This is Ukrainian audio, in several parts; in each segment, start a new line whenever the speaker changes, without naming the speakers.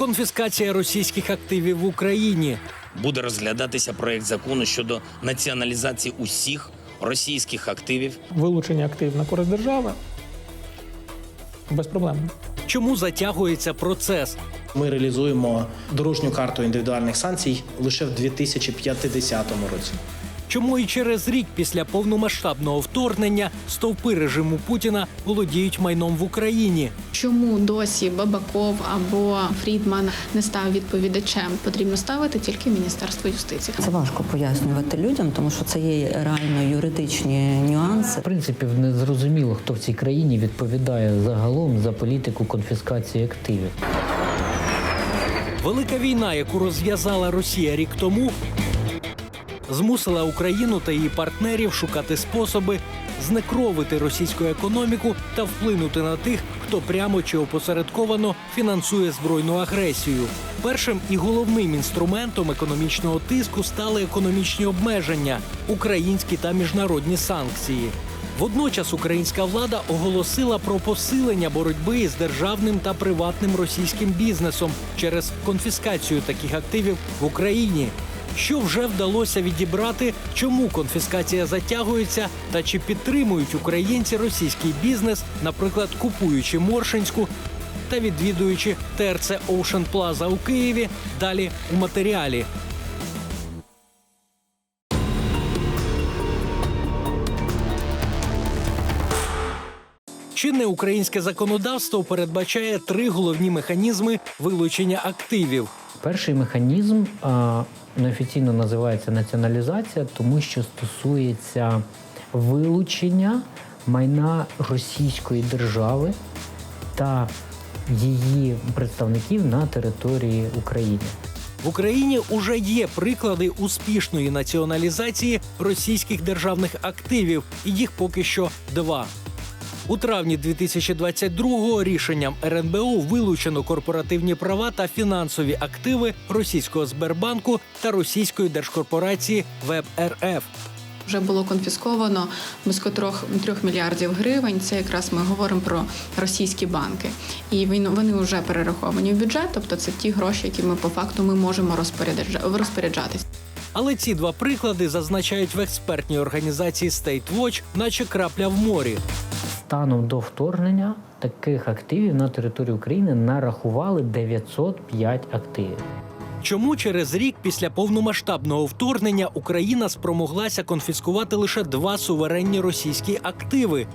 Конфіскація російських активів в Україні.
Буде розглядатися проект закону щодо націоналізації усіх російських активів
Вилучення активів на користь держави без проблем.
Чому затягується процес?
Ми реалізуємо дорожню карту індивідуальних санкцій лише в 2050 році.
Чому і через рік після повномасштабного вторгнення стовпи режиму Путіна володіють майном в Україні?
Чому досі Бабаков або Фрідман не став відповідачем? Потрібно ставити тільки Міністерство юстиції.
Це важко пояснювати людям, тому що це є реально юридичні нюанси.
В принципі, не зрозуміло, хто в цій країні відповідає загалом за політику конфіскації активів.
Велика війна, яку розв'язала Росія рік тому, змусила Україну та її партнерів шукати способи знекровити російську економіку та вплинути на тих, хто прямо чи опосередковано фінансує збройну агресію. Першим і головним інструментом економічного тиску стали економічні обмеження, українські та міжнародні санкції. Водночас українська влада оголосила про посилення боротьби з державним та приватним російським бізнесом через конфіскацію таких активів в Україні. Що вже вдалося відібрати, чому конфіскація затягується, та чи підтримують українці російський бізнес, наприклад, купуючи Моршинську та відвідуючи ТРЦ Ocean Plaza у Києві. Далі у матеріалі. Чинне українське законодавство передбачає три головні механізми вилучення активів.
Перший механізм неофіційно називається націоналізація, тому що стосується вилучення майна Російської держави та її представників на території України.
В Україні уже є приклади успішної націоналізації російських державних активів, і їх поки що два. У травні 2022-го рішенням РНБО вилучено корпоративні права та фінансові активи російського Сбербанку та російської держкорпорації ВебРФ.
Вже було конфісковано близько трьох, трьох мільярдів гривень. Це якраз ми говоримо про російські банки, і він вони вже перераховані в бюджет. Тобто це ті гроші, які ми по факту ми можемо розпоряджа- розпоряджатись.
Але ці два приклади зазначають в експертній організації State Watch, наче крапля в морі.
Станом до вторгнення таких активів на території України нарахували 905 активів.
Чому через рік після повномасштабного вторгнення Україна спромоглася конфіскувати лише два суверенні російські активи?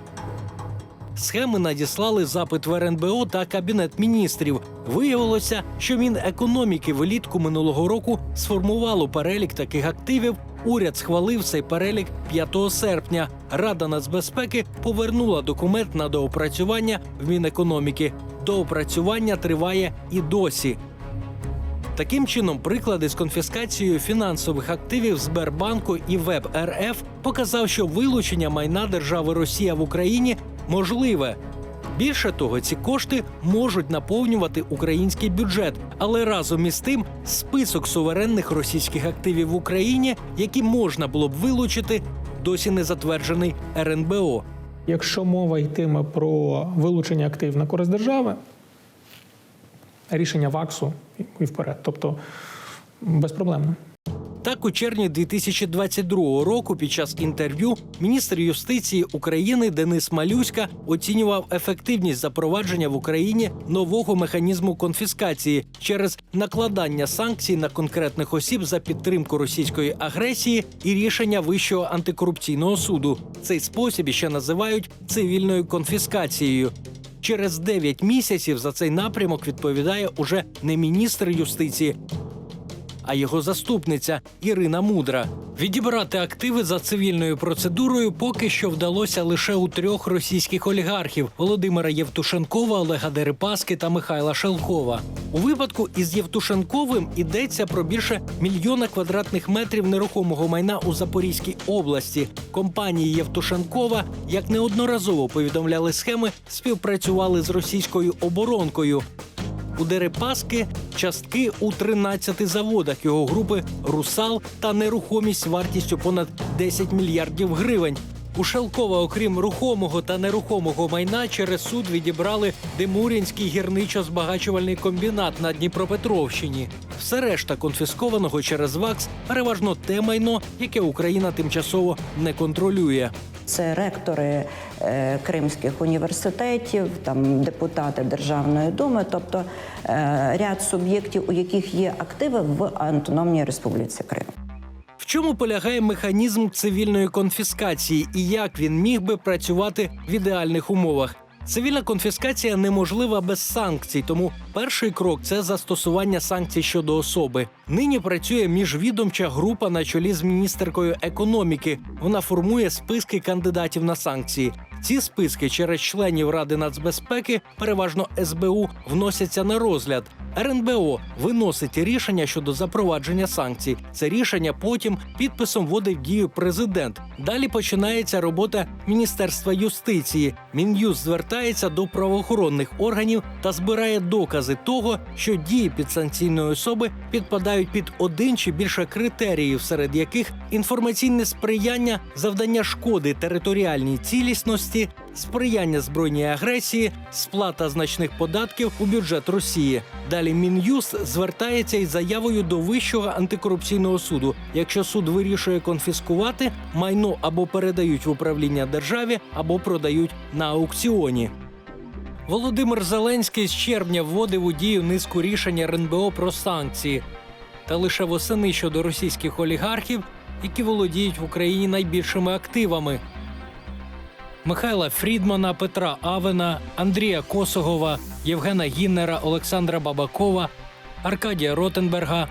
Схеми надіслали запит в РНБО та Кабінет міністрів. Виявилося, що Мінекономіки влітку минулого року сформувало перелік таких активів. Уряд схвалив цей перелік 5 серпня. Рада нацбезпеки повернула документ на доопрацювання в Мінекономіки. Доопрацювання триває і досі. Таким чином, приклади з конфіскацією фінансових активів Сбербанку і ВЕБ РФ показав, що вилучення майна держави Росія в Україні можливе. Більше того, ці кошти можуть наповнювати український бюджет, але разом із тим список суверенних російських активів в Україні, які можна було б вилучити, досі не затверджений РНБО.
Якщо мова йтиме про вилучення активів на користь держави, рішення ВАКСу і вперед, тобто безпроблемно.
Так, у червні 2022 року, під час інтерв'ю, міністр юстиції України Денис Малюська оцінював ефективність запровадження в Україні нового механізму конфіскації через накладання санкцій на конкретних осіб за підтримку російської агресії і рішення Вищого антикорупційного суду. Цей спосіб ще називають цивільною конфіскацією. Через 9 місяців за цей напрямок відповідає уже не міністр юстиції, а його заступниця Ірина Мудра. Відібрати активи за цивільною процедурою поки що вдалося лише у трьох російських олігархів Володимира Євтушенкова, Олега Дерипаски та Михайла Шелкова. У випадку із Євтушенковим йдеться про більше мільйона квадратних метрів нерухомого майна у Запорізькій області. Компанії Євтушенкова, як неодноразово повідомляли схеми, співпрацювали з російською оборонкою. У Дерипаски частки у 13 заводах його групи Русал та нерухомість вартістю понад 10 мільярдів гривень. У Шелкова, окрім рухомого та нерухомого майна, через суд відібрали Демурінський гірничо-збагачувальний комбінат на Дніпропетровщині. Все решта конфіскованого через ВАКС переважно те майно, яке Україна тимчасово не контролює.
Це ректори е, кримських університетів, там депутати Державної думи, тобто е, ряд суб'єктів, у яких є активи в Автономній Республіці Крим.
В чому полягає механізм цивільної конфіскації і як він міг би працювати в ідеальних умовах? Цивільна конфіскація неможлива без санкцій, тому перший крок це застосування санкцій щодо особи. Нині працює міжвідомча група на чолі з міністеркою економіки. Вона формує списки кандидатів на санкції. Ці списки через членів Ради нацбезпеки, переважно СБУ, вносяться на розгляд. РНБО виносить рішення щодо запровадження санкцій. Це рішення потім підписом вводить в дію президент. Далі починається робота Міністерства юстиції. Мін'юст звертається до правоохоронних органів та збирає докази того, що дії підсанкційної особи підпадають під один чи більше критеріїв, серед яких інформаційне сприяння, завдання шкоди територіальній цілісності, сприяння збройній агресії, сплата значних податків у бюджет Росії. Далі Мін'юст звертається із заявою до Вищого антикорупційного суду. Якщо суд вирішує конфіскувати, майно або передають в управління державі, або продають на аукціоні. Володимир Зеленський з червня вводив у дію низку рішень РНБО про санкції. Та лише восени щодо російських олігархів, які володіють в Україні найбільшими активами. Михайла Фрідмана, Петра Авена, Андрія Косогова, Євгена Гіннера, Олександра Бабакова, Аркадія Ротенберга.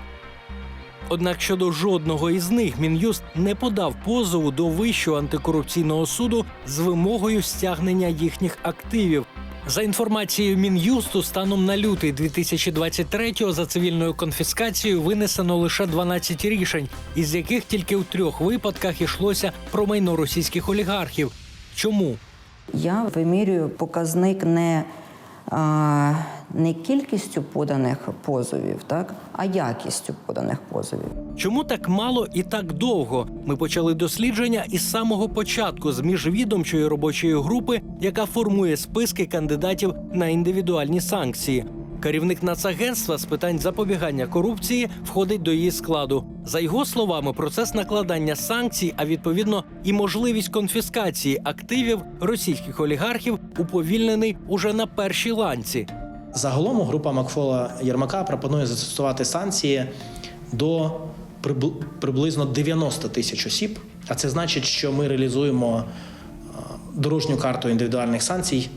Однак щодо жодного із них Мін'юст не подав позову до Вищого антикорупційного суду з вимогою стягнення їхніх активів. За інформацією Мін'юсту, станом на лютий 2023-го за цивільною конфіскацією винесено лише 12 рішень, із яких тільки у трьох випадках йшлося про майно російських олігархів. Чому?
Я вимірюю показник не, а, не кількістю поданих позовів, так, а якістю поданих позовів.
Чому так мало і так довго? Ми почали дослідження із самого початку з міжвідомчої робочої групи, яка формує списки кандидатів на індивідуальні санкції. Керівник Нацагентства з питань запобігання корупції входить до її складу. За його словами, процес накладання санкцій, а відповідно і можливість конфіскації активів російських олігархів уповільнений уже на першій ланці.
Загалом група Макфола Єрмака пропонує застосувати санкції до прибл- приблизно 90 тисяч осіб. А це значить, що ми реалізуємо е, дорожню карту індивідуальних санкцій.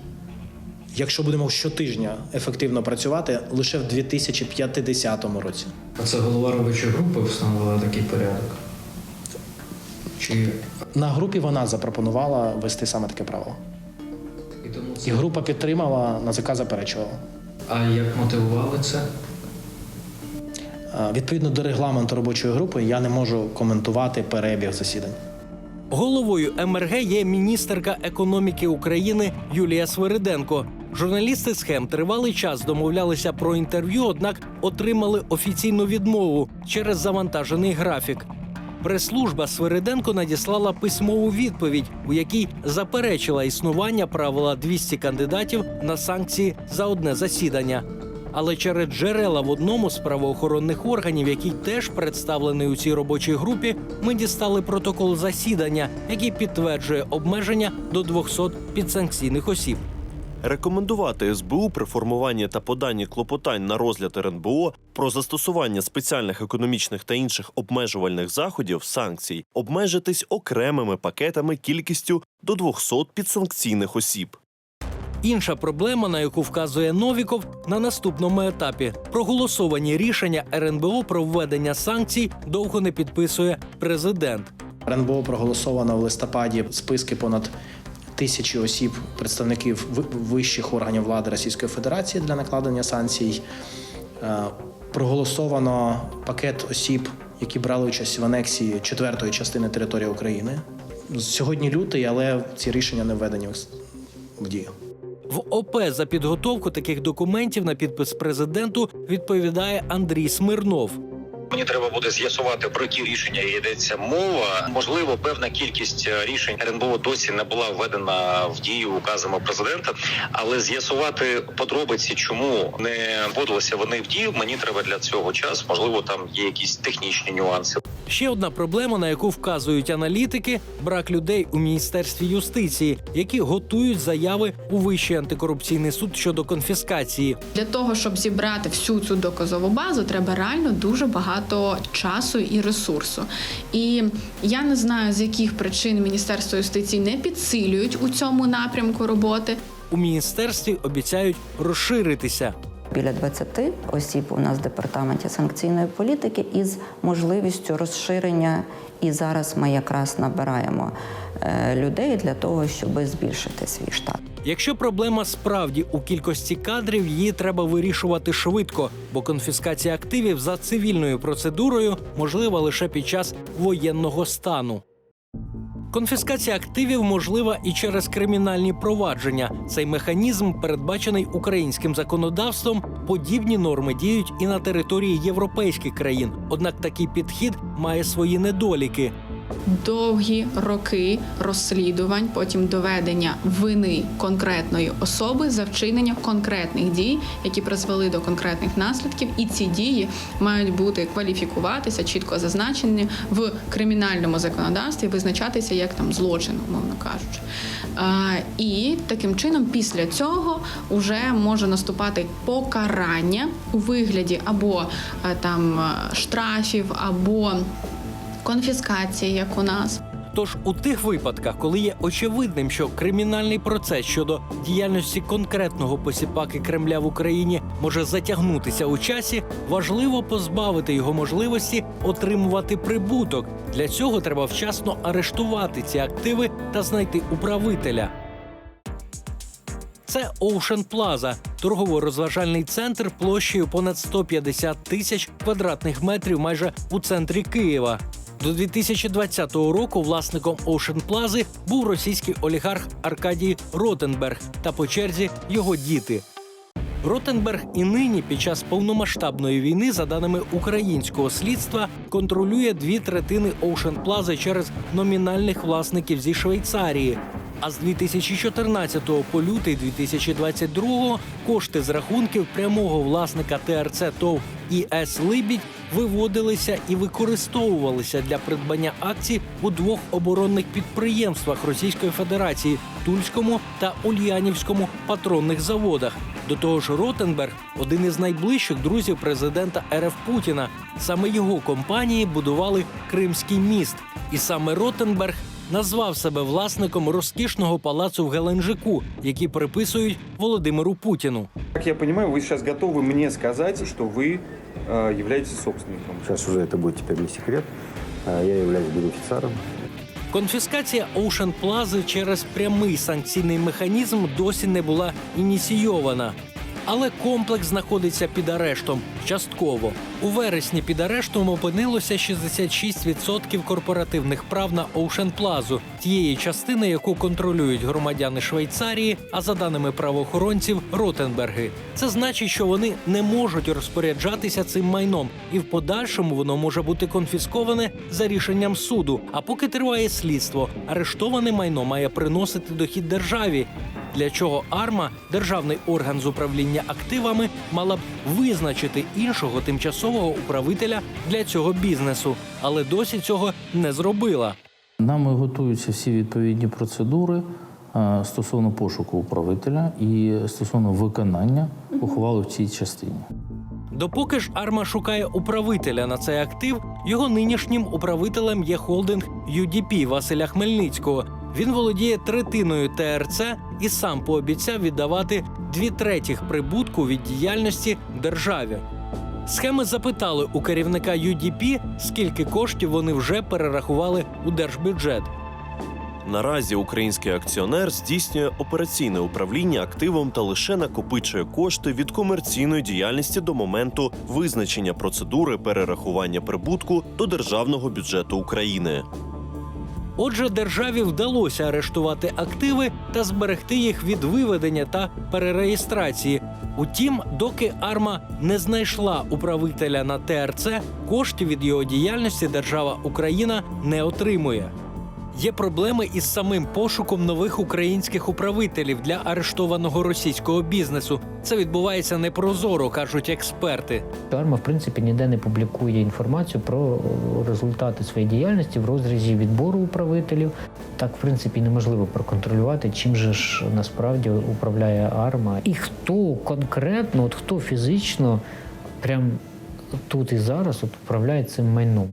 Якщо будемо щотижня ефективно працювати лише в 2050 році.
А це голова робочої групи встановила такий порядок? Чи
На групі вона запропонувала вести саме таке правило.
і тому
І група підтримала, НАЗК заперечувала.
А як мотивували це?
Е, Відповідно до регламенту робочої групи, я не можу коментувати перебіг засідань.
Головою МРГ є міністерка економіки України Юлія Свириденко. Журналісти схем тривалий час домовлялися про інтерв'ю, однак отримали офіційну відмову через завантажений графік. Прес-служба Свириденко надіслала письмову відповідь, у якій заперечила існування правила 200 кандидатів на санкції за одне засідання. Але через джерела в одному з правоохоронних органів, який теж представлений у цій робочій групі, ми дістали протокол засідання, який підтверджує обмеження до 200 підсанкційних осіб.
Рекомендувати СБУ при формуванні та поданні клопотань на розгляд РНБО про застосування спеціальних економічних та інших обмежувальних заходів санкцій обмежитись окремими пакетами кількістю до 200 підсанкційних осіб.
Інша проблема, на яку вказує Новіков, на наступному етапі проголосовані рішення РНБО про введення санкцій довго не підписує президент.
РНБО проголосовано в листопаді списки понад тисячі осіб, представників вищих органів влади Російської Федерації для накладення санкцій. Е, Проголосовано пакет осіб, які брали участь в анексії четвертої частини території України. Сьогодні лютий, але ці рішення не введені в в дію.
В ОП за підготовку таких документів на підпис президенту відповідає Андрій Смирнов.
Мені треба буде з'ясувати про які рішення йдеться мова. Можливо, певна кількість е, рішень РНБО досі не була введена в дію указами президента, але з'ясувати подробиці, чому не вводилися вони в дію. Мені треба для цього час. Можливо, там є якісь технічні нюанси.
Ще одна проблема, на яку вказують аналітики: брак людей у міністерстві юстиції, які готують заяви у Вищий антикорупційний суд щодо конфіскації.
Для того, щоб зібрати всю цю доказову базу, треба реально дуже багато часу і ресурсу. І я не знаю, з яких причин Міністерство юстиції не підсилюють у цьому напрямку роботи.
У міністерстві обіцяють розширитися.
Біля 20 осіб у нас в департаменті санкційної політики із можливістю розширення. І зараз ми якраз набираємо е, людей для того, щоб збільшити свій штат.
Якщо проблема справді у кількості кадрів, її треба вирішувати швидко, бо конфіскація активів за цивільною процедурою можлива лише під час воєнного стану. Конфіскація активів можлива і через кримінальні провадження. Цей механізм передбачений українським законодавством. Подібні норми діють і на території європейських країн. Однак такий підхід має свої недоліки.
Довгі роки розслідувань, потім доведення вини конкретної особи за вчинення конкретних дій, які призвели до конкретних наслідків, і ці дії мають бути кваліфікуватися, чітко зазначені в кримінальному законодавстві, визначатися як там злочин, умовно кажучи. І таким чином, після цього вже може наступати покарання у вигляді або е, там е, штрафів, або конфіскації, як у нас.
Тож у тих випадках, коли є очевидним, що кримінальний процес щодо діяльності конкретного посіпаки Кремля в Україні може затягнутися у часі, важливо позбавити його можливості отримувати прибуток. Для цього треба вчасно арештувати ці активи та знайти управителя. Це Ocean Plaza – торгово-розважальний центр площею понад 150 тисяч квадратних метрів майже у центрі Києва. До 2020 року власником Ocean Plaza був російський олігарх Аркадій Ротенберг та по черзі його діти. Ротенберг і нині під час повномасштабної війни, за даними українського слідства, контролює дві третини Ocean Plaza через номінальних власників зі Швейцарії. А з 2014 по лютий 2022 кошти з рахунків прямого власника ТРЦ ТОВ ІС Либідь виводилися і використовувалися для придбання акцій у двох оборонних підприємствах Російської Федерації Тульському та Ульянівському патронних заводах. До того ж, Ротенберг один із найближчих друзів президента РФ Путіна. Саме його компанії будували Кримський міст, і саме Ротенберг назвав себе власником розкішного палацу в Геленджику, який приписують Володимиру Путіну.
Как я понимаю, вы сейчас готовы мне сказать, что вы э, являетесь собственником.
Сейчас уже это будет теперь не секрет. А, Я являюсь бенефициаром.
Конфіскація Ocean Plaza через прямий санкційний механізм досі не була ініційована. Але комплекс знаходиться під арештом частково. У вересні під арештом опинилося 66% корпоративних прав на Ocean Plaza, тієї частини, яку контролюють громадяни Швейцарії, а за даними правоохоронців Ротенберги. Це значить, що вони не можуть розпоряджатися цим майном, і в подальшому воно може бути конфісковане за рішенням суду. А поки триває слідство, арештоване майно має приносити дохід державі. Для чого АРМА, державний орган з управління активами, мала б визначити іншого тимчасового управителя для цього бізнесу, але досі цього не зробила.
Нами готуються всі відповідні процедури е, стосовно пошуку управителя і стосовно виконання ухвали в цій частині.
Допоки ж Арма шукає управителя на цей актив, його нинішнім управителем є холдинг UDP Василя Хмельницького. Він володіє третиною ТРЦ і сам пообіцяв віддавати дві третіх прибутку від діяльності державі. Схеми запитали у керівника UDP, скільки коштів вони вже перерахували у держбюджет.
Наразі український акціонер здійснює операційне управління активом та лише накопичує кошти від комерційної діяльності до моменту визначення процедури перерахування прибутку до державного бюджету України.
Отже, державі вдалося арештувати активи та зберегти їх від виведення та перереєстрації. Утім, доки Арма не знайшла управителя на ТРЦ, коштів від його діяльності держава Україна не отримує. Є проблеми із самим пошуком нових українських управителів для арештованого російського бізнесу. Це відбувається непрозоро, кажуть експерти.
Арма, в принципі, ніде не публікує інформацію про результати своєї діяльності в розрізі відбору управителів. Так, в принципі, неможливо проконтролювати, чим же ж насправді управляє арма. І хто конкретно, от хто фізично, прям тут і зараз от управляє цим майном.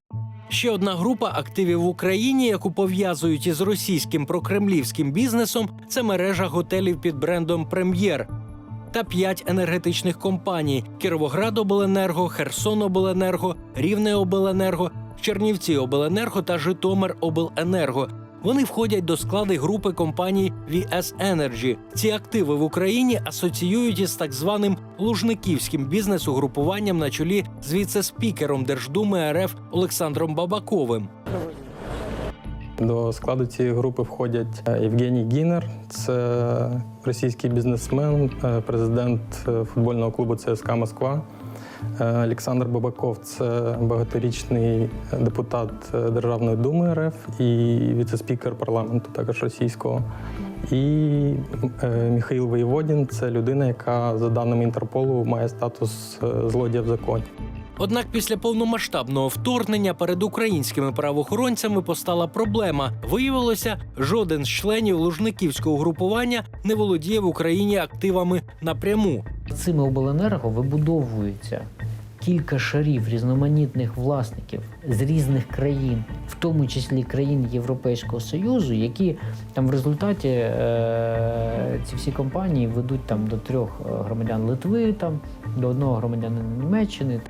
Ще одна група активів в Україні, яку пов'язують із російським прокремлівським бізнесом, це мережа готелів під брендом Прем'єр та п'ять енергетичних компаній: Кіровоградобленерго, Херсонобленерго, Рівнеобленерго, Чернівці Обленерго та Житомир Обленерго. Вони входять до складу групи компаній VS Energy. Ці активи в Україні асоціюють із так званим лужниківським бізнес-угрупуванням на чолі з віце-спікером Держдуми РФ Олександром Бабаковим.
До складу цієї групи входять е, Євгеній Гінер, це російський бізнесмен, е, президент е, футбольного клубу ЦСКА Москва. Е, Олександр Бабаков це багаторічний депутат е, Державної думи РФ і віце-спікер парламенту, також російського. І е, Михаїл Воєводін це людина, яка за даними Інтерполу має статус е, злодія в законі.
Однак після повномасштабного вторгнення перед українськими правоохоронцями постала проблема. Виявилося, жоден з членів лужниківського групування не володіє в Україні активами напряму.
Цими обленерго вибудовується кілька шарів різноманітних власників з різних країн, в тому числі країн Європейського Союзу, які там в результаті е- ці всі компанії ведуть там до трьох е, громадян Литви, там до одного громадянина Німеччини.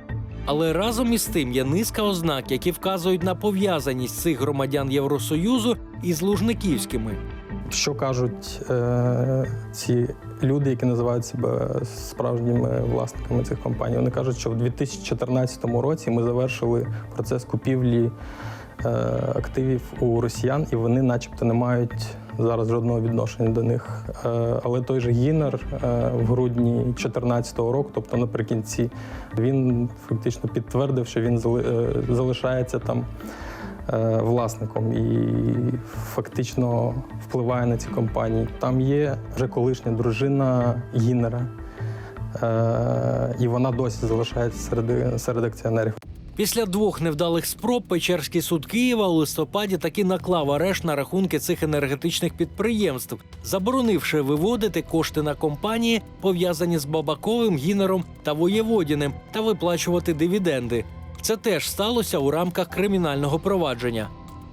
Але разом із тим є низка ознак, які вказують на пов'язаність цих громадян Євросоюзу із лужниківськими.
Що кажуть е, ці люди, які називають себе справжніми власниками цих компаній? Вони кажуть, що в 2014 році ми завершили процес купівлі е, активів у росіян, і вони, начебто, не мають зараз жодного відношення до них. Е, але той же Гінер е, в грудні 2014 року, тобто наприкінці, він фактично підтвердив, що він зали- е, залишається там власником і фактично впливає на ці компанії. Там є вже колишня дружина Гіннера, е, і вона досі залишається серед, серед акціонерів.
Після двох невдалих спроб Печерський суд Києва у листопаді таки наклав арешт на рахунки цих енергетичних підприємств, заборонивши виводити кошти на компанії, пов'язані з Бабаковим, Гінером та Воєводіним, та виплачувати дивіденди. Це теж сталося у рамках кримінального провадження.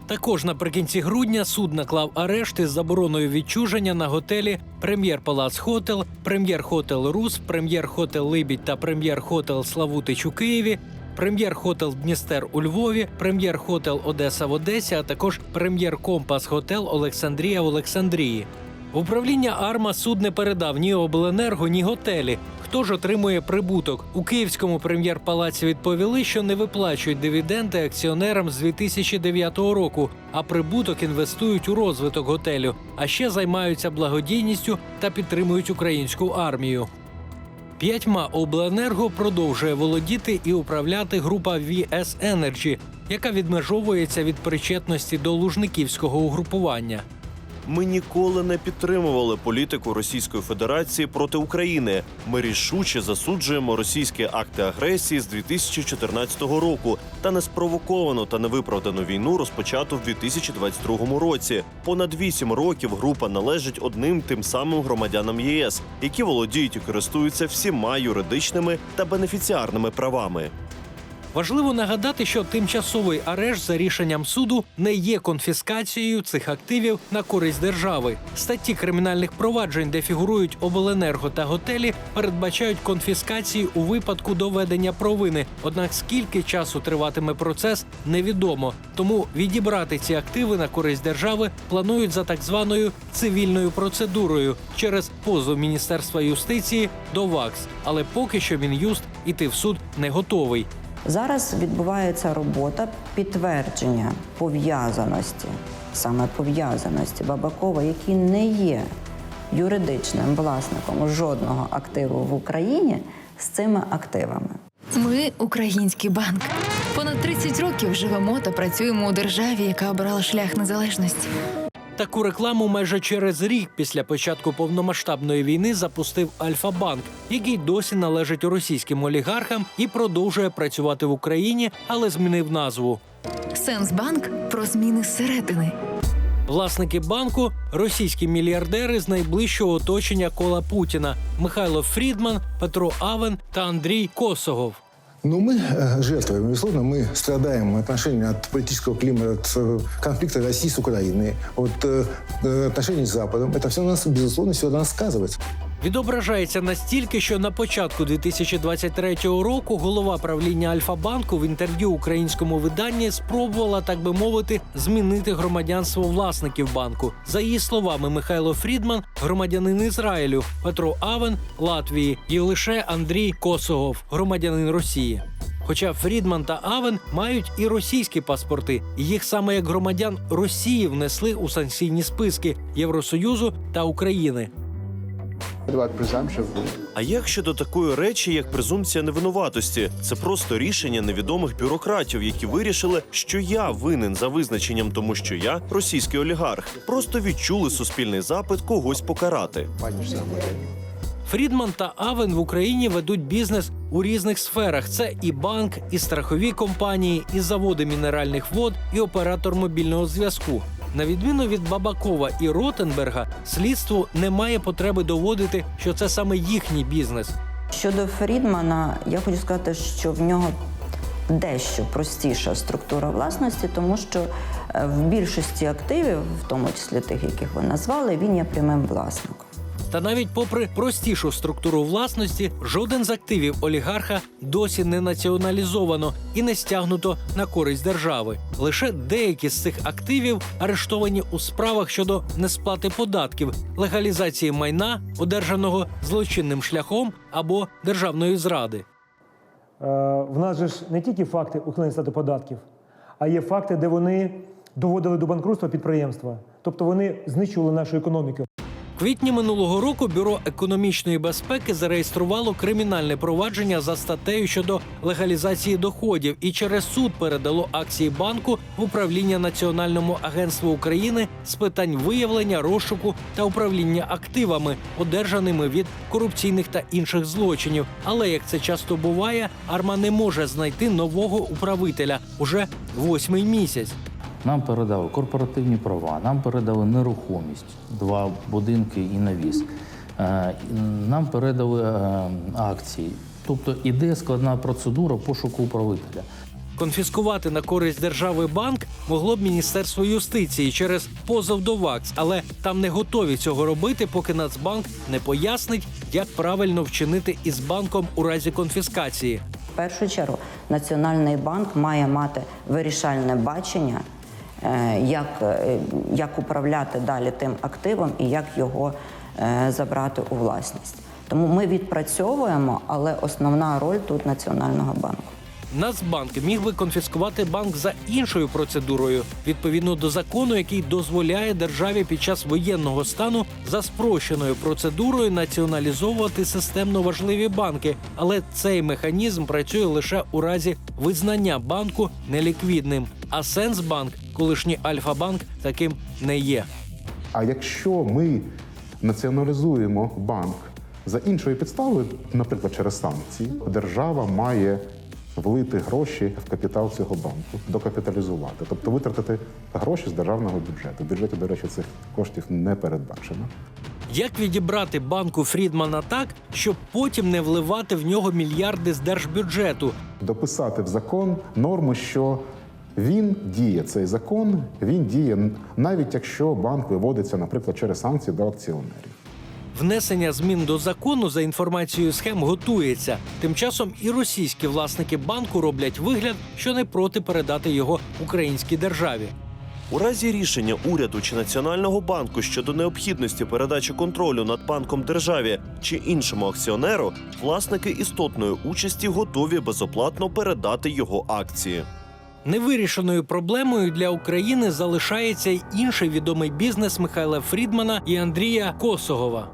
Також наприкінці грудня суд наклав арешт із забороною відчуження на готелі Прем'єр Палац Хотел, Прем'єр Хотел Рус, Прем'єр Хотел Либідь та Прем'єр Хотел Славутич у Києві, Прем'єр Хотел Дністер у Львові, Прем'єр Хотел Одеса в Одесі, а також Прем'єр Компас Хотел Олександрія в Олександрії. В управління Арма суд не передав ні обленерго, ні готелі. Хто ж отримує прибуток? У київському прем'єр-палаці відповіли, що не виплачують дивіденди акціонерам з 2009 року, а прибуток інвестують у розвиток готелю, а ще займаються благодійністю та підтримують українську армію. П'ятьма обленерго продовжує володіти і управляти група VS Energy, яка відмежовується від причетності до лужниківського угрупування.
Ми ніколи не підтримували політику Російської Федерації проти України. Ми рішуче засуджуємо російські акти агресії з 2014 року та неспровоковану та невиправдану війну, розпочату в 2022 році. Понад вісім років група належить одним тим самим громадянам ЄС, які володіють і користуються всіма юридичними та бенефіціарними правами.
Важливо нагадати, що тимчасовий арешт за рішенням суду не є конфіскацією цих активів на користь держави. Статті кримінальних проваджень, де фігурують обленерго та готелі, передбачають конфіскації у випадку доведення провини. Однак скільки часу триватиме процес, невідомо. Тому відібрати ці активи на користь держави планують за так званою цивільною процедурою через позов Міністерства юстиції до ВАКС. Але поки що Мін'юст іти в суд не готовий.
Зараз відбувається робота підтвердження пов'язаності, саме пов'язаності Бабакова, який не є юридичним власником жодного активу в Україні з цими активами.
Ми український банк. Понад 30 років живемо та працюємо у державі, яка обрала шлях незалежності.
Таку рекламу майже через рік після початку повномасштабної війни запустив Альфа-банк, який досі належить російським олігархам і продовжує працювати в Україні, але змінив назву.
Сенсбанк про зміни зсередини.
Власники банку російські мільярдери з найближчого оточення кола Путіна Михайло Фрідман, Петро Авен та Андрій Косогов.
Но мы э, жертвуем, безусловно, мы страдаем отношения от политического климата, от э, конфликта России с Украиной, от э, э, отношений с Западом. Это все на нас, безусловно, все на нас сказывается.
Відображається настільки, що на початку 2023 року голова правління Альфа-банку в інтерв'ю українському виданні спробувала, так би мовити, змінити громадянство власників банку. За її словами, Михайло Фрідман громадянин Ізраїлю, Петро Авен Латвії і лише Андрій Косогов, громадянин Росії. Хоча Фрідман та Авен мають і російські паспорти, і їх саме як громадян Росії внесли у санкційні списки Євросоюзу та України.
А як щодо такої речі, як презумпція невинуватості? Це просто рішення невідомих бюрократів, які вирішили, що я винен за визначенням, тому що я російський олігарх. Просто відчули суспільний запит когось покарати.
Фрідман та Авен в Україні ведуть бізнес у різних сферах: це і банк, і страхові компанії, і заводи мінеральних вод, і оператор мобільного зв'язку. На відміну від Бабакова і Ротенберга, слідству немає потреби доводити, що це саме їхній бізнес.
Щодо Фрідмана, я хочу сказати, що в нього дещо простіша структура власності, тому що е, в більшості активів, в тому числі тих, яких ви назвали, він є прямим власником.
Та навіть попри простішу структуру власності, жоден з активів олігарха досі не націоналізовано і не стягнуто на користь держави. Лише деякі з цих активів арештовані у справах щодо несплати податків, легалізації майна, одержаного злочинним шляхом або державної зради.
Е, В нас же ж не тільки факти ухилення сплати податків, а є факти, де вони доводили до банкрутства підприємства. Тобто вони знищували нашу економіку.
Квітні минулого року бюро економічної безпеки зареєструвало кримінальне провадження за статтею щодо легалізації доходів і через суд передало акції банку в управління Національному агентству України з питань виявлення, розшуку та управління активами, одержаними від корупційних та інших злочинів. Але як це часто буває, Арма не може знайти нового управителя уже восьмий місяць.
Нам передали корпоративні права, нам передали нерухомість, два будинки і навіс. Е, Нам передали е, акції. Тобто іде складна процедура пошуку управителя.
Конфіскувати на користь держави банк могло б міністерство юстиції через позов до ВАКС, але там не готові цього робити, поки Нацбанк не пояснить, як правильно вчинити із банком у разі конфіскації.
В першу чергу Національний банк має мати вирішальне бачення, як, е, як управляти далі тим активом і як його е, забрати у власність. Тому ми відпрацьовуємо, але основна роль тут Національного банку.
Нацбанк міг би конфіскувати банк за іншою процедурою, відповідно до закону, який дозволяє державі під час воєнного стану за спрощеною процедурою націоналізовувати системно важливі банки. Але цей механізм працює лише у разі визнання банку неліквідним. А Сенсбанк, колишній Альфа-банк, таким не є.
А якщо ми націоналізуємо банк за іншою підставою, наприклад, через санкції, держава має влити гроші в капітал цього банку, докапіталізувати, тобто витратити гроші з державного бюджету. В бюджеті, до речі, цих коштів не передбачено.
Як відібрати банку Фрідмана так, щоб потім не вливати в нього мільярди з держбюджету?
Дописати в закон норму, що він діє цей закон, він діє навіть якщо банк виводиться, наприклад, через санкції до акціонерів.
Внесення змін до закону за інформацією схем готується. Тим часом і російські власники банку роблять вигляд, що не проти передати його українській державі.
У разі рішення уряду чи національного банку щодо необхідності передачі контролю над банком державі чи іншому акціонеру, власники істотної участі готові безоплатно передати його акції.
Невирішеною проблемою для України залишається й інший відомий бізнес Михайла Фрідмана і Андрія Косогова.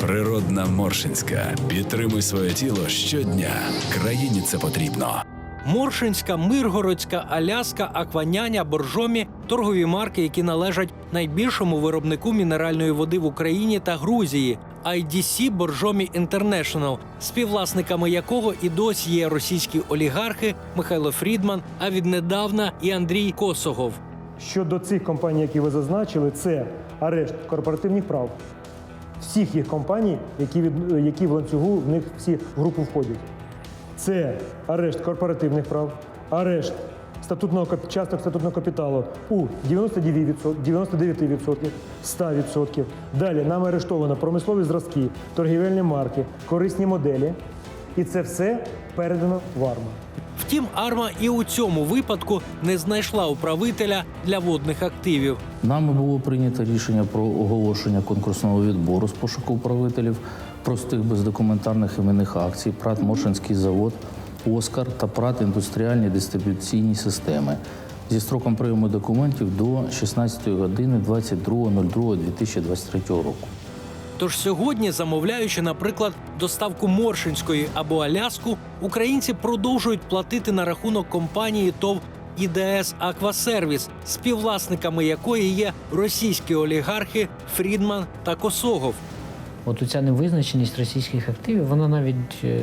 Природна Моршинська. Підтримуй своє тіло щодня. Країні це потрібно.
Моршинська, Миргородська, Аляска, Акваняня, Боржомі торгові марки, які належать найбільшому виробнику мінеральної води в Україні та Грузії. IDC Боржомі International, співвласниками якого і досі є російські олігархи Михайло Фрідман, а віднедавна і Андрій Косогов.
Щодо цих компаній, які ви зазначили, це арешт корпоративних прав всіх їх компаній, які, від, які в ланцюгу в них всі в групу входять. Це арешт корпоративних прав, арешт статутного часток статутного капіталу у 99%, 99%, 100%. Далі нам арештовано промислові зразки, торгівельні марки, корисні моделі. І це все передано в АРМА.
Втім, Арма і у цьому випадку не знайшла управителя для водних активів.
Нами було прийнято рішення про оголошення конкурсного відбору з пошуку управителів простих бездокументарних іменних акцій, ПРАТ Моршинський завод, Оскар та ПРАТ індустріальні дистрибуційні системи зі строком прийому документів до 16 години 22.02.2023 року.
Тож сьогодні, замовляючи, наприклад, доставку Моршинської або Аляску, українці продовжують платити на рахунок компанії ТОВ ІДС Аквасервіс, співвласниками якої є російські олігархи Фрідман та Косогов.
От оця невизначеність російських активів, вона навіть е,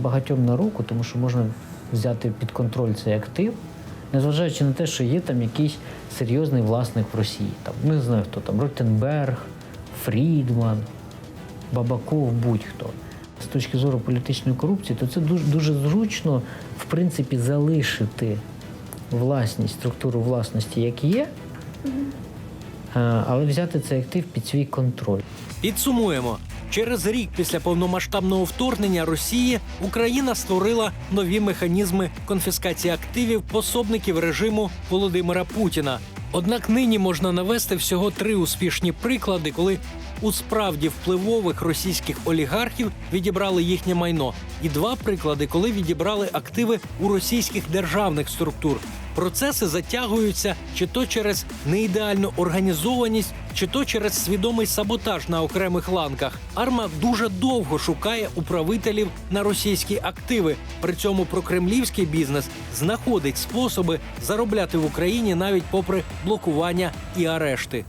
багатьом на руку, тому що можна взяти під контроль цей актив, незважаючи на те, що є там якийсь серйозний власник в Росії. Там, не знаю хто там, Ротенберг, Фрідман, Бабаков, будь-хто. З точки зору політичної корупції, то це дуже, дуже зручно, в принципі, залишити власність, структуру власності, як є, але взяти цей актив під свій контроль.
Підсумуємо. Через рік після повномасштабного вторгнення Росії Україна створила нові механізми конфіскації активів пособників режиму Володимира Путіна. Однак нині можна навести всього три успішні приклади, коли у справді впливових російських олігархів відібрали їхнє майно, і два приклади, коли відібрали активи у російських державних структур. Процеси затягуються чи то через неідеальну організованість, чи то через свідомий саботаж на окремих ланках. Арма дуже довго шукає управителів на російські активи. При цьому прокремлівський бізнес знаходить способи заробляти в Україні навіть попри блокування і арешти.